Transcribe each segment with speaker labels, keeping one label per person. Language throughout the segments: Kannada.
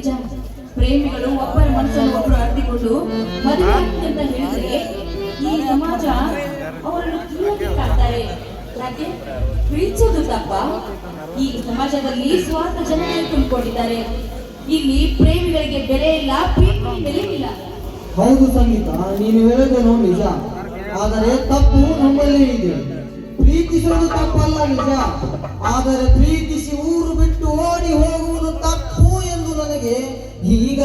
Speaker 1: ನಿಜ ಪ್ರೇಮಿಗಳು, ಒಬ್ಬರ ಮನಸ್ಸನ್ನು ಒಬ್ಬರು ಅರ್ತಿಕೊಂಡು ಮದುವೆ ಅಂತ ಹೇಳಿದ್ರೆ ಈ ಸಮಾಜ ಅವರನ್ನು ಕೀಳಕ್ಕೆ ಯಾಕೆ? ಪ್ರೀತಿಸೋದು ತಪ್ಪ. ಈ ಸಮಾಜದಲ್ಲಿ ಸ್ವಾರ್ಥ ಜನರೇ ತುಂಬಿಕೊಂಡಿದ್ದಾರೆ. ಇಲ್ಲಿ ಪ್ರೇಮಿಗಳಿಗೆ ಬೆಲೆ ಇಲ್ಲ ಪ್ರೀತಿ ಬೆಲೆ ಇಲ್ಲ
Speaker 2: ಹೌದು ಸಂಗೀತ, ನೀನು ಹೇಳೋದೇನೋ ನಿಜ. ಆದರೆ ತಪ್ಪು ನಮ್ಮಲ್ಲಿ ಇದೆ. ಪ್ರೀತಿಸುವುದು ತಪ್ಪಲ್ಲ ನಿಜ. ಆದರೆ ಪ್ರೀತಿಸಿ ಊರು ಬಿಟ್ಟು ಓಡಿ ಹೋಗುವುದು ತಪ್ಪು. ನನಗೆ ಈಗ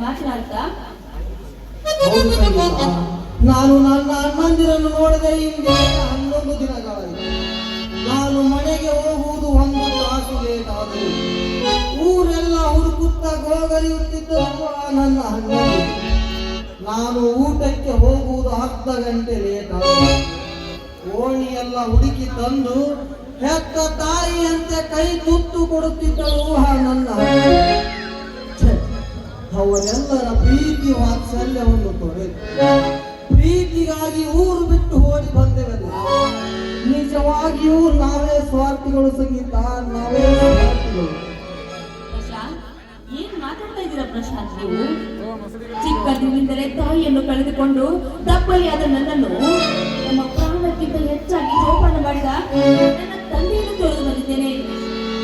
Speaker 1: ಮಾತನಾಡ್ತಾ
Speaker 2: ಹೌದು ನಾನು ನನ್ನ ಅಣ್ಣಂದಿರನ್ನು ನೋಡದೆ ಹಿಂದೆ ಹನ್ನೊಂದು ದಿನಗಳಾಯಿತು. ನಾನು ಮನೆಗೆ ಹೋಗುವುದು ಒಂದು ತಾಸು ಲೇಟ್ ಆದರೂ ಊರೆಲ್ಲ ಹುಡುಕುತ್ತ ಗೋಗರಿಯುತ್ತಿದ್ದರು ಆ ನನ್ನ ಅಣ್ಣ ನಾನು ಊಟಕ್ಕೆ ಹೋಗುವುದು ಅರ್ಧ ಗಂಟೆ ಲೇಟ್ ಆಯಿತು ಓಣಿಯೆಲ್ಲ ಹುಡುಕಿ ತಂದು ಹೆತ್ತ ತಾಯಿಯಂತೆ ಕೈ ತುತ್ತು ಕೊಡುತ್ತಿದ್ದಳು ಆ ನನ್ನ. ಅವರೆಲ್ಲರ ಪ್ರೀತಿ ವಾತ್ಸಲ್ಯವನ್ನು ತೊರೆದು ಪ್ರೀತಿಗಾಗಿ ಊರು ಬಿಟ್ಟು ಹೋಗಿ ಬಂದೆವಲ್ಲ ನಿಜವಾಗಿಯೂ ನಾವೇ ಸ್ವಾರ್ಥಿಗಳು ಸಂಗೀತ, ನಾವೇ ಸ್ವಾರ್ಥಿಗಳು.
Speaker 1: ಏನ್ ಮಾತಾಡ್ತಾ ಇದ್ದೀರಾ ಪ್ರಶಾಂತ್ ನೀವು? ಚಿಕ್ಕಂದಿನಿಂದಲೇ ತಾಯಿಯನ್ನು ಕಳೆದುಕೊಂಡು ದಪ್ಪಲಿಯಾದ ನನ್ನನ್ನು ನಮ್ಮ ಪ್ರಾಣಕ್ಕಿಂತ ಹೆಚ್ಚಾಗಿ ಜೋಪಾನ ಮಾಡಿದ ಬಂದಿದ್ದೇನೆ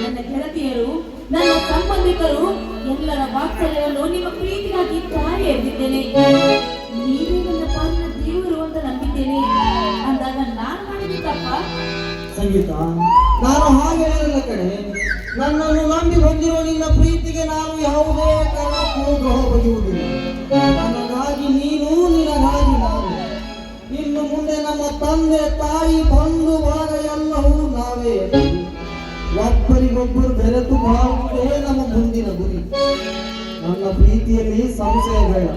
Speaker 1: ನನ್ನ ಗೆಳತಿಯರು, ನನ್ನ ಸಂಬಂಧಿಕರು, ಎಲ್ಲರ ವಾತ್ಸಲ್ಯವನ್ನು ನಿಮ್ಮ ಪ್ರೀತಿಗಾಗಿ ತಾಯಿ ಎದ್ದಿದ್ದೇನೆ ನೀವೇ ನನ್ನ ಪಾಲಿನ ದೇವರು ಅಂತ ನಂಬಿದ್ದೇನೆ. ಅಂದಾಗ ನಾನು ಮಾಡಿದ ತಪ್ಪ?
Speaker 2: ಸಂಗೀತ, ನಾನು ಹಾಗೆ ಹೇಳಿಲ್ಲ ಕಡೆ ನನ್ನನ್ನು ನಂಬಿ ಬಂದಿರೋ ನಿನ್ನ ಪ್ರೀತಿಗೆ ನಾನು ಯಾವುದೇ ಕಾರಣಕ್ಕೂ ದ್ರೋಹ ಬಗೆಯುವುದಿಲ್ಲ. ನನಗಾಗಿ ನೀನು ನಿನಗಾಗಿ ನಾನು. ಇನ್ನು ಮುಂದೆ ನಮ್ಮ ತಂದೆ, ತಾಯಿ ಬಂಧು ಭಾಗ ಎಲ್ಲವೂ ನಾವೇ. ಒಬ್ಬರಿಗೊಬ್ಬರು ಬೆರೆತು ಬಾಳುವುದೇ ನಮ್ಮ ಮುಂದಿನ ಗುರಿ. ನನ್ನ ಪ್ರೀತಿಯಲ್ಲಿ ಸಂಶಯ ಬೇಡ.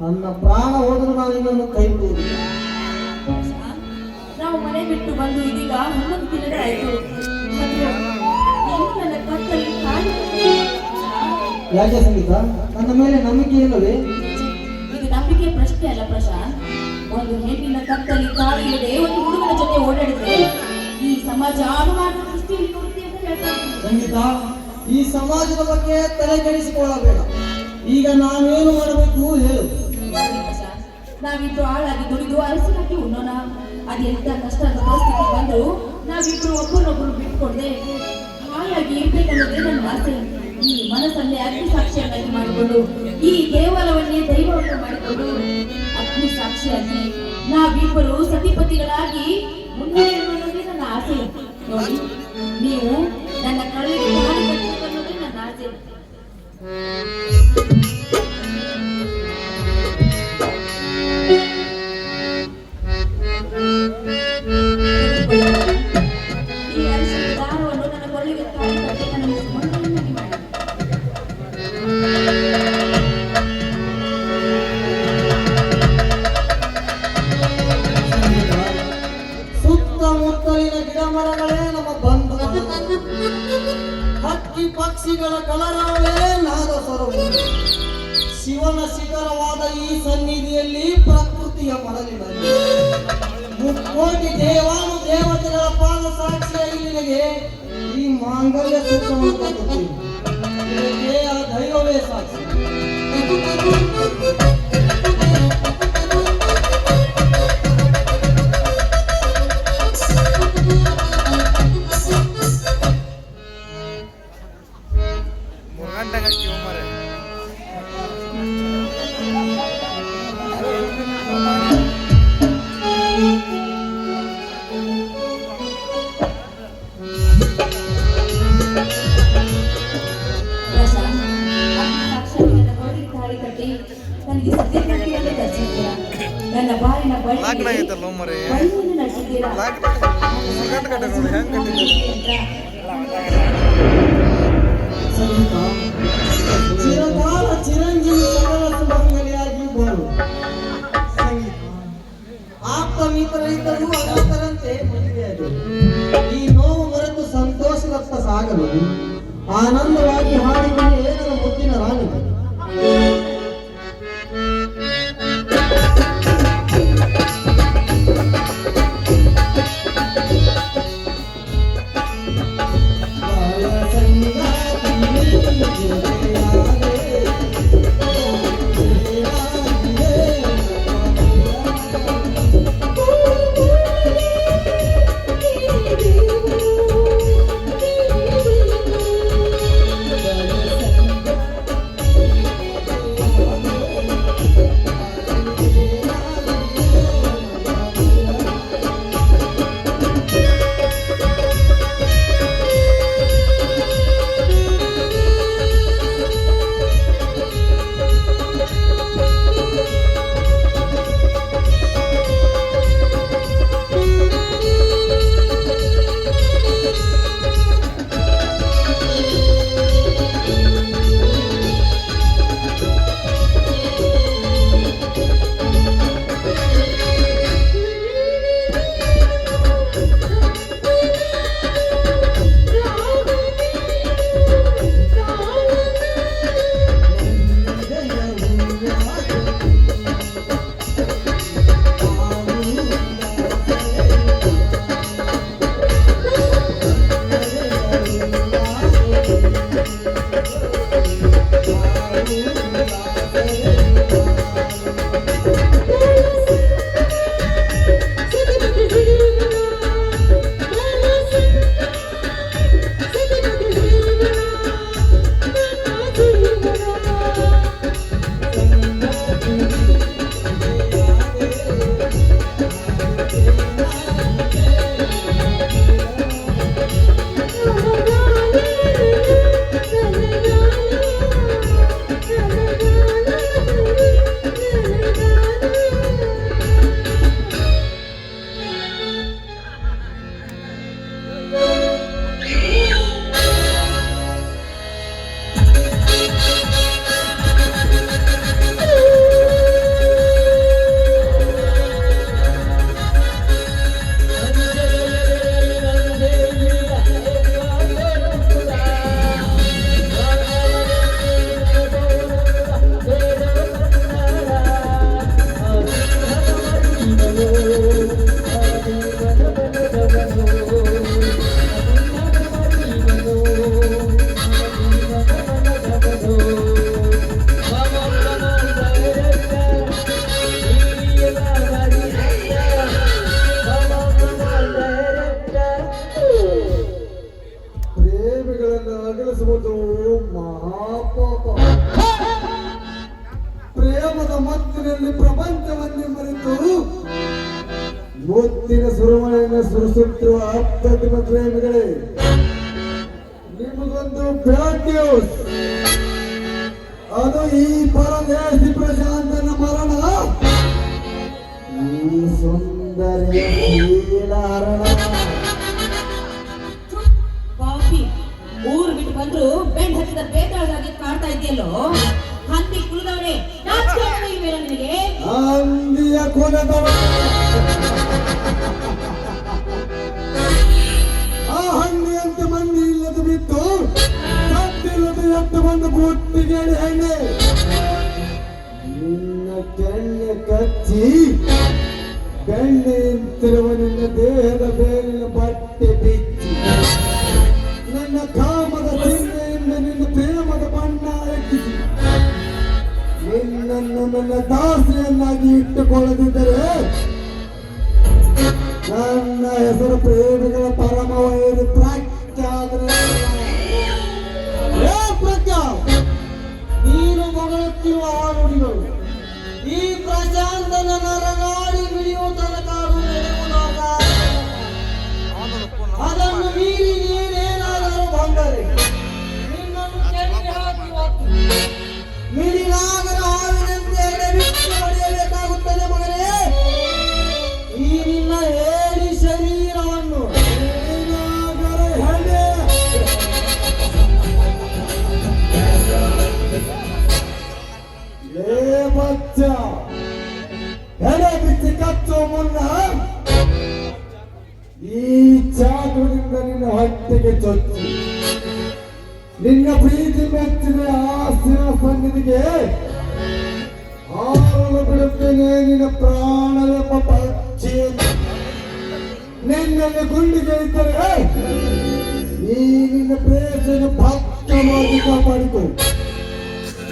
Speaker 2: ನನ್ನ ಪ್ರಾಣ ಹೋದರೂ ನಾನು ಇನ್ನೊಂದು ಕೈ ಬಿಡುವುದಿಲ್ಲ
Speaker 1: ನಾವು ಮನೆ ಬಿಟ್ಟು ಬಂದು ಇದೀಗ ಹನ್ನೊಂದು ದಿನಗಳಾಯ್ತು
Speaker 2: ಯಾಕೆ ಸಂಗೀತ? ನನ್ನ ಮೇಲೆ ನಂಬಿಕೆ ಇಲ್ಲವೇ?
Speaker 1: ಇದು ನಂಬಿಕೆ ಪ್ರಶ್ನೆ ಅಲ್ಲ ಪ್ರಶಾಂತ್ ಒಂದು ಹೆಣ್ಣಿನ ಕತ್ತಲ್ಲಿ ಕಾಲು ಇಲ್ಲದೆ ಒಂದು ಹುಡುಗನ ಜೊತೆ ಓಡಾಡಿದ್ರೆ ಈ ಸಮಾಜ ಅನುಮಾನ ದೃಷ್ಟಿಯಲ್ಲಿ
Speaker 2: ಸಂಗೀತ ಈ ಸಮಾಜದ ಬಗ್ಗೆ ತಲೆ ಕೆಡಿಸಿಕೊಳ್ಳಬೇಡ. ಈಗ ನಾವೇನು ಮಾಡಬೇಕು ಹೇಳು.
Speaker 1: ನಾವಿಬ್ರು ಹಾಳಾಗಿ ದುಡಿದು ಅರಸಿನಾಗಿ ಉಣ್ಣೋಣ ಅದೆಂತ ಕಷ್ಟದ ಪರಿಸ್ಥಿತಿ ಬಂದ್ರು ನಾವಿಬ್ರು ಒಬ್ಬರೊಬ್ಬರು ಬಿಟ್ಕೊಡ್ದೆ ಹಾಳಾಗಿ ಇರ್ಬೇಕನ್ನೋದೇ ನನ್ನ ಆಸೆ. ಈ ಮನಸ್ಸಲ್ಲೇ ಅಗ್ನಿ ಸಾಕ್ಷಿಯನ್ನಾಗಿ ಮಾಡಿಕೊಂಡು, ಈ ದೇವಾಲಯವನ್ನೇ ದೈವವನ್ನು ಮಾಡಿಕೊಂಡು ಅಗ್ನಿ ಸಾಕ್ಷಿಯಾಗಿ ನಾವಿಬ್ಬರು ಸತಿಪತಿಗಳಾಗಿ ಮುನ್ನಡೆಯುವುದನ್ನೋದೇ ನನ್ನ ಆಸೆ. ನೋಡಿ, ನೀವು ನನ್ನ ಕಳ್ಳಿಗೆ ತಾಳಿ ಕಟ್ಟಬೇಕನ್ನೋದೇ ನನ್ನ ಆಸೆ
Speaker 2: ಶಿಖರವಾದ
Speaker 3: ಗಂಟೆ
Speaker 2: ಚಿರಂಜೀವಿ ಸಕಲ ಸುಮಂಗಲಿಯಾಗಿ ಬಾಳು ಸಂಗೀತ ಆಪ್ತ ಅನಾಥರಂತೆ ಮದುವೆಯಾದರು ಈ ನೋವು ಮರೆತು ಸಂತೋಷದತ್ತ ಸಾಗಲು ಆನಂದವಾಗಿ ಹಾಡಿದರೆ ಏನರ ಮುದ್ದಿನ ರಾಣಿ
Speaker 4: ಪ್ರೇಮದ ಮತ್ತಿನಲ್ಲಿ ಪ್ರಪಂಚವನ್ನೇ ಮರೆತು ಮುತ್ತಿನ ಸುರುಮಳೆಯನ್ನು ಸುರಿಸುತ್ತಿರುವ ಅಪ್ರತಿಮ ಪ್ರೇಮಿಗಳೇ ನಿಮಗೊಂದು ಬ್ಯಾಡ್ ನ್ಯೂಸ್ ಅದು ಈ ಪರದೇಶಿ ಪ್ರಶಾಂತನ ಮರಣ. ಈ ಸುಂದರಿಯ ಶೀಲಾರಣ
Speaker 1: ಬಂದ್ರು ಬೆಂಡ್ ಹತ್ತಿದ ಬೇತಾಳಾಗಿ ಕಾಣ್ತಾ ಇದೆಯಲ್ಲೋ ಹಂದಿ ಕುಳಿದವನೇ ನಾಚಿಕೆ ಇಲ್ವೇನೋ ನಿನಗೆ.
Speaker 4: ಅಂದಿಯ ಕುಲದವ ಆ ಹಣ್ಣಿಯಂತೆ ಮಂದಿ ಇಲ್ಲದ ಬಿತ್ತು. ಕಟ್ಟಿಲ್ಲದ ಎದ್ದು ಬಂದು ಬುಟ್ಟಿಗೆ ಹೆಣ್ಣೆ. ನಿನ್ನ ಕೆಣ್ಣೆ ಕಚ್ಚಿ ಬೆಣ್ಣೆ ನಿಂತಿರುವ ನಿನ್ನ ದೇಹದ ಬೇರಿನ ಬಟ್ಟೆ ಬಿಚ್ಚಿ. ನನ್ನ ಕಾಮದ ನಿನ್ನನ್ನು ನನ್ನ ದಾಸಿಯನ್ನಾಗಿ ಇಟ್ಟುಕೊಳ್ಳದಿದ್ದರೆ ನನ್ನ ಹೆಸರು ಪ್ರೇಮಿಗಳ ಪರಮ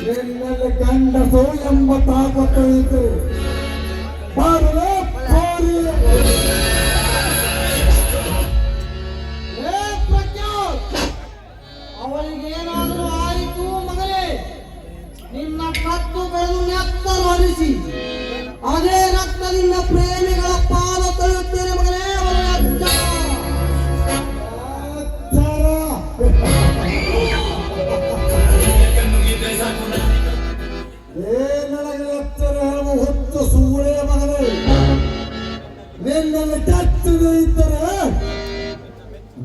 Speaker 4: ನಿನ್ನಲ್ಲಿ ಗಂಡಸು ಎಂಬ ತಾಕತ್ತು ನಿನ್ನಲ್ಲಿ ಕಚ್ಚದೆ ಇದ್ದರೆ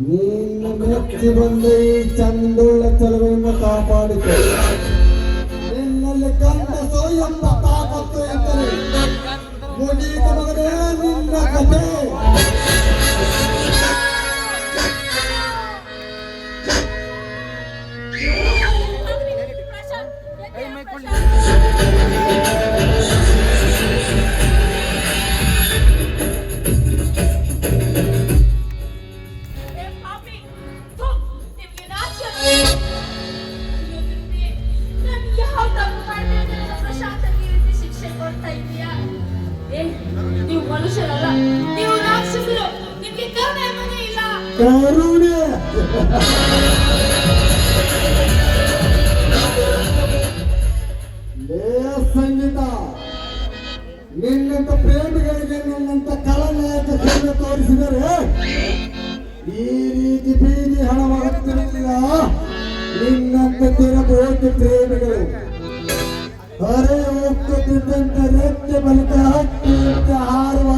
Speaker 4: ನಿನ್ನ ಮೆಚ್ಚಿ ಬಂದ ಈ ಚಂದುಳ್ಳ ಚಲುವೆಯನ್ನು ಕಾಪಾಡಿಕೊ. ನಿನ್ನಲ್ಲಿ ಕಂಡ ಎಂಬ ತಾಕತ್ತು ಎಂದರೆ ಮುಗಿಯಿತು ಮಗನೇ ನಿನ್ನ ಕಥೆ
Speaker 1: ಕರುಣೆ
Speaker 4: ಸಂಗೀತ ನಿನ್ನಂತ ಪ್ರೇಮಿಗಳಿಗೆ ನಿನ್ನಂತ ಕಲನಾಯಕ ಕರುಣೆ ತೋರಿಸಿದರೆ ಈ ರೀತಿ ಬೀದಿ ಹಣವಾಗುತ್ತಿರಲಿಲ್ಲ ನಿನ್ನಂತ ತಿರಬೇಕು ಪ್ರೇಮಿಗಳು. ಅರೆ ಹೋಗ್ತಿದ್ದಂತ ರೆಕ್ಕೆ ಬಲಿತ ಹಕ್ಕಿಯಂತೆ ಹಾರುವ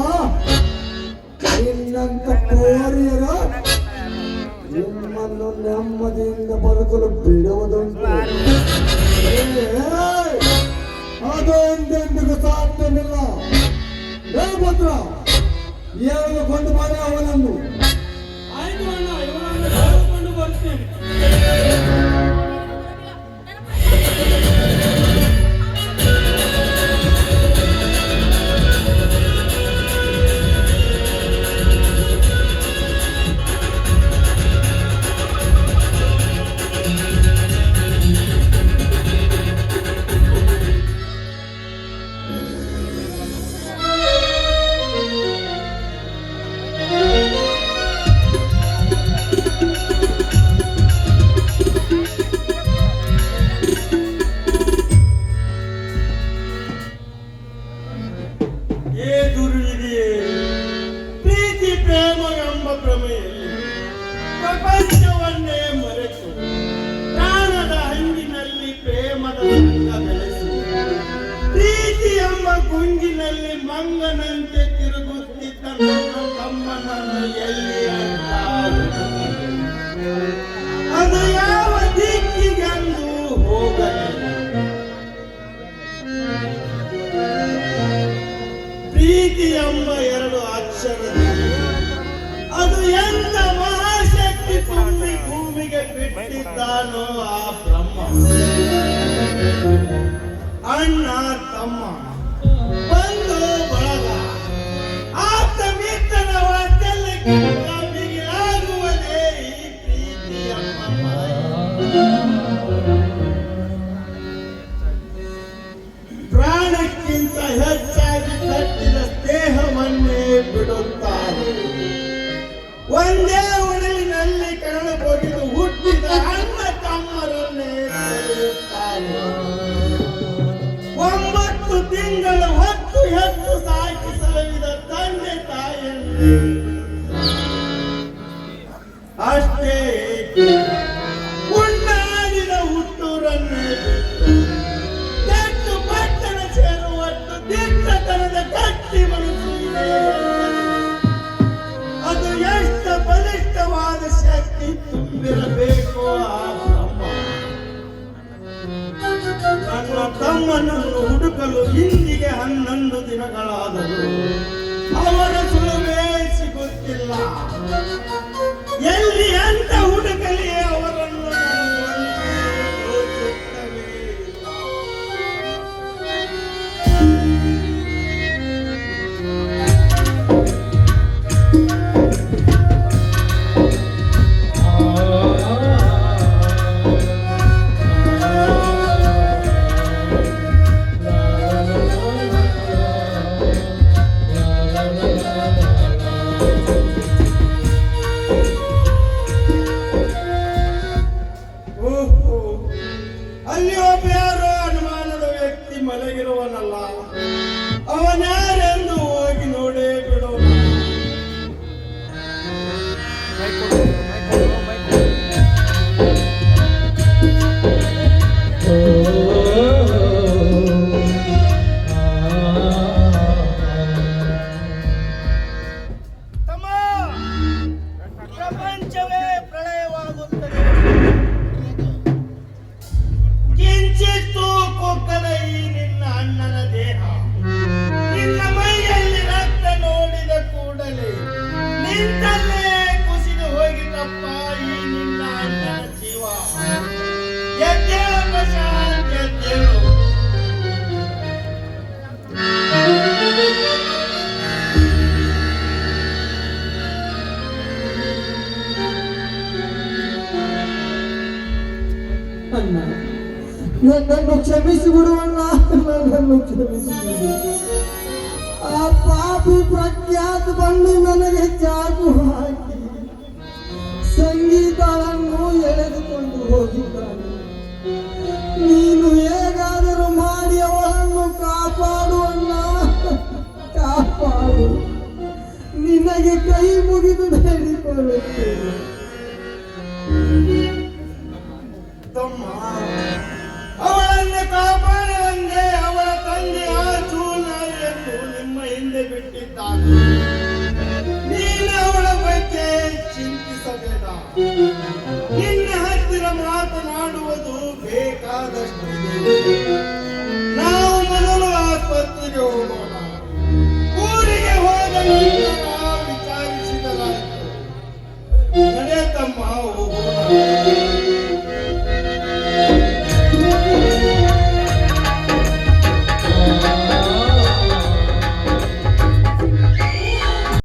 Speaker 4: ನಿನ್ನಂತ ಕೋರಿಯರು ನಿಮ್ಮನ್ನು ನೆಮ್ಮದಿಯಿಂದ ಬದುಕಲು ಬಿಡುವುದುಂಟು. ಅದು ಎಂದೆಂದಿಗೂ ಸಾಧ್ಯವಿಲ್ಲ. ಭದ್ರ ಕೊಂಡು ಮಾಡಿ ಅವನನ್ನು.
Speaker 2: ಆಯ್ತು ಅಣ್ಣ, ಇವನನ್ನು ಕೊಂಡು ಬರ್ತೇನೆ.
Speaker 5: ಪ್ರಪಂಚವನ್ನೇ ಮರೆತು ಪ್ರಾಣದ ಹಂಗಿನಲ್ಲಿ ಪ್ರೇಮದ ರಂಗ ಬೆಳೆಸು, ಪ್ರೀತಿ ಎಂಬ ಗುಂಗಿನಲ್ಲಿ ಮಂಗನಂತೆ ತಿರುಗುತ್ತಿದ್ದ ನನ್ನ ತಮ್ಮನನ್ನು ಎಲ್ಲಿ ಅಣ್ಣ ತಮ್ಮ ಹನ್ನೊಂದು ದಿನಗಳಾದರೂ.
Speaker 2: ನನ್ನನ್ನು ಕ್ಷಮಿಸಿ ಬಿಡುವಣ್ಣ ನನ್ನನ್ನು ಕ್ಷಮಿಸಿ ಆ ಪಾಪಿ ಪ್ರಖ್ಯಾತ ಬಂದು ನನಗೆ ಚಾಕು ಹಾಕಿ ಸಂಗೀತವನ್ನು ಎಳೆದುಕೊಂಡು ಹೋಗಿದ್ದಾನೆ. ನೀನು ಹೇಗಾದರೂ ಮಾಡಿ ಅವಳನ್ನು ಕಾಪಾಡುವಣ್ಣ. ಕಾಪಾಡು. ನಿನಗೆ ಕೈ ಮುಗಿದು ಬೇಡಿಕೊಳ್ಳುತ್ತೇನೆ.